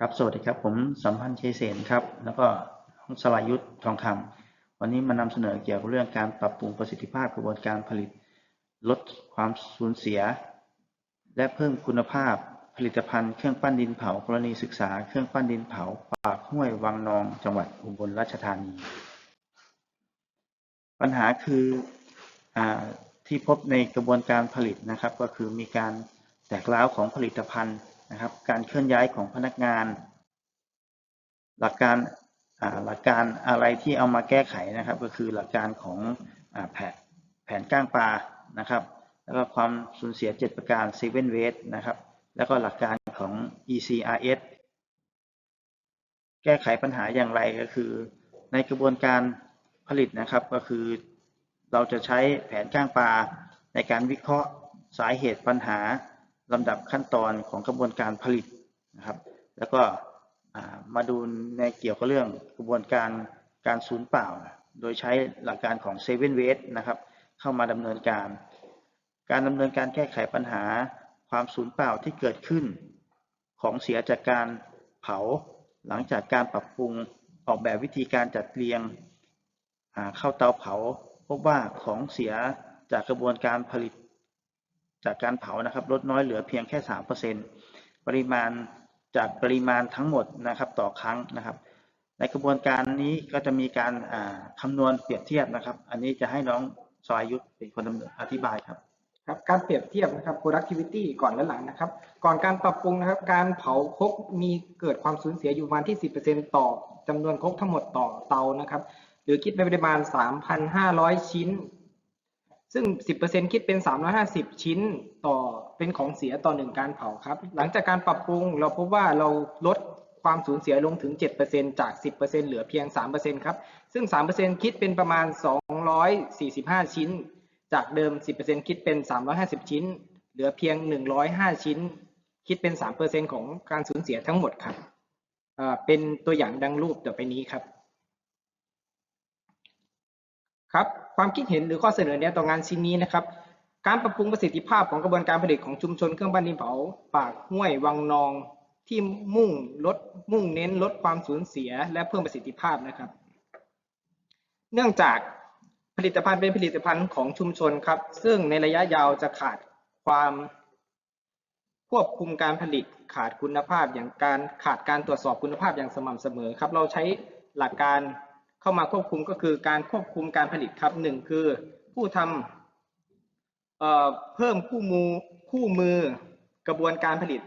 ครับ สวัสดีครับ ผมสัมพันธ์เชยเสนครับ แล้วก็สลายุทธทองคำวันนี้มานำเสนอเกี่ยวกับเรื่องการปรับปรุงประสิทธิภาพกระบวนการผลิต ลดความสูญเสีย และเพิ่มคุณภาพผลิตภัณฑ์เครื่องปั้นดินเผา กรณีศึกษาเครื่องปั้นดินเผา ปากห้วยวังนอง จังหวัดอุบลราชธานี ปัญหาคืออาที่พบในกระบวนการผลิตนะครับ ก็คือมีการแตกร้าวของผลิตภัณฑ์ นะครับ การเคลื่อนย้ายของพนักงาน หลักการหลักการอะไรที่เอามาแก้ไขนะครับ ก็คือหลักการของอแผนแผนก้างปลานะครับ แล้วก็ความสูญเสีย 7 ประการ Seven Waste นะครับ แล้วก็หลักการของ ECRS แก้ไขปัญหาอย่างไรก็คือ ในกระบวนการผลิตนะครับก็คือเราจะใช้แผนก้างปลาในการวิเคราะห์สาเหตุปัญหา ลำดับขั้นตอนของกระบวนการผลิตนะครับ แล้วก็มาดูในเกี่ยวกับเรื่องกระบวนการการสูญเปล่า โดยใช้หลักการของ Seven Waste นะครับ เข้ามาดำเนินการ การดำเนินการแก้ไขปัญหาความสูญเปล่าที่เกิดขึ้น ของเสียจากการเผาหลังจากการปรับปรุงออกแบบวิธีการจัดเรียงเข้าเตาเผา พบว่าของเสียจากกระบวนการผลิต จากการเผานะครับลดน้อยเหลือเพียงแค่สามเปริมาณจากปริมาณทั้งหมดนะครับต่อครั้งนะครับ ในกระบวนการนี้ก็จะมีการคำนวณเปรียบเทียบนะครับ อันนี้จะให้น้องสรายุทธเป็นคนดำเนินอธิบายครับครับการเปรียบเทียบนะครับ productivity ก่อนและหลังนะครับ ก่อนการปรับปรุงนะครับ การเผาคกมีเกิดความสูญเสียอยู่ประมาณที่ 10%ต่อจำนวนคกทั้งหมดต่อเตานะครับ หรือคิดเป็นปริมาณ 3,500 ชิ้น ซึ่ง 10%คิดเป็น 350 ชิ้นต่อเป็นของเสียต่อหนึ่งการเผาครับ หลังจากการปรับปรุงเราพบว่าเราลดความสูญเสียลงถึง 7%จาก 10%เหลือเพียง 3%ครับ ซึ่ง 3%คิดเป็นประมาณ 245 ชิ้น จากเดิม 10%คิดเป็น 350 ชิ้น เหลือเพียง 105 ชิ้น คิดเป็น 3%ของการสูญเสียทั้งหมดครับ เป็นตัวอย่างดังรูปต่อไปนี้ครับ ครับความคิดเห็นหรือข้อเสนอแนะต่องานชิ้นนี้นะครับ การปรับปรุงประสิทธิภาพของกระบวนการผลิตของชุมชนเครื่องปั้นดินเผาปากห้วยวังนอง ที่มุ่งลดมุ่งเน้นลดความสูญเสีย และเพิ่มประสิทธิภาพนะครับ เนื่องจากผลิตภัณฑ์เป็นผลิตภัณฑ์ของชุมชนครับ ซึ่งในระยะยาวจะขาดความควบคุมการผลิตขาดคุณภาพอย่างการขาดการตรวจสอบคุณภาพอย่างสม่ำเสมอครับ เราใช้หลักการ เข้ามาควบคุมก็คือการควบคุมการผลิตครับหนึ่งคือผู้ทำเเพิ่มคู่มือคู่มือกระบวนการผลิต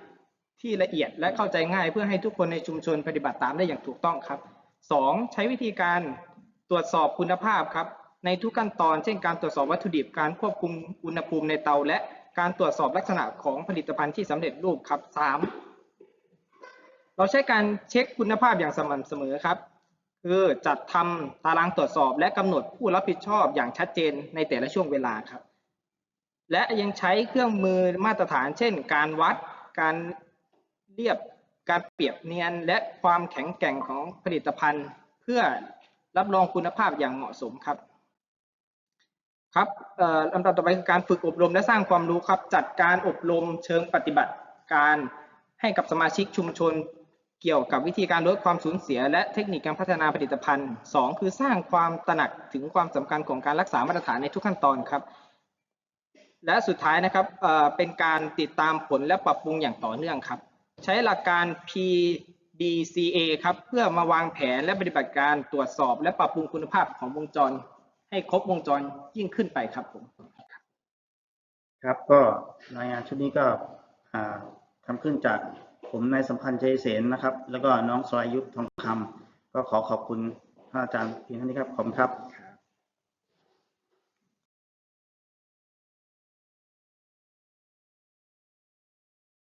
ที่ละเอียดและเข้าใจง่ายเพื่อให้ทุกคนในชุมชนปฏิบัติตามได้อย่างถูกต้องครับสองใช้วิธีการตรวจสอบคุณภาพครับ ในทุกขั้นตอน เช่นการตรวจสอบวัตถุดิบการควบคุมอุณหภูมิในเตา และการตรวจสอบลักษณะของผลิตภัณฑ์ที่สำเร็จรูปครับสามเราใช้การเช็คคุณภาพอย่างสม่ำเสมอครับ คือจัดทำตารางตรวจสอบและกำหนดผู้รับผิดชอบอย่างชัดเจนในแต่ละช่วงเวลาครับ และยังใช้เครื่องมือมาตรฐาน เช่น การวัดการเรียบการเปรียบเนียน และความแข็งแกร่งของผลิตภัณฑ์ เพื่อรับรองคุณภาพอย่างเหมาะสมครับครับลำดับต่อไปคือการฝึกอบรมและสร้างความรู้ครับ จัดการอบรมเชิงปฏิบัติการให้กับสมาชิกชุมชน เกี่ยวกับวิธีการลดความสูญเสีย และเทคนิคการพัฒนาผลิตภัณฑ์ 2 คือสร้างความตระหนักถึงความสำคัญของการรักษามาตรฐานในทุกขั้นตอนครับ และสุดท้ายนะครับเป็นการติดตามผลและปรับปรุงอย่างต่อเนื่องครับ ใช้หลักการ PDCA ครับเพื่อมาวางแผนและปฏิบัติการตรวจสอบ และปรับปรุงคุณภาพของวงจร ให้ครบวงจรยิ่งขึ้นไปครับผมครับก็รายงานชุดนี้ก็ทำขึ้นจาก ผมนายสัมพันธ์ชัยเสนนะครับ แล้วก็น้องสรายุทธทองคำก็ขอขอบคุณท่านอาจารย์เพียงเท่านี้ครับขอบคุณครับ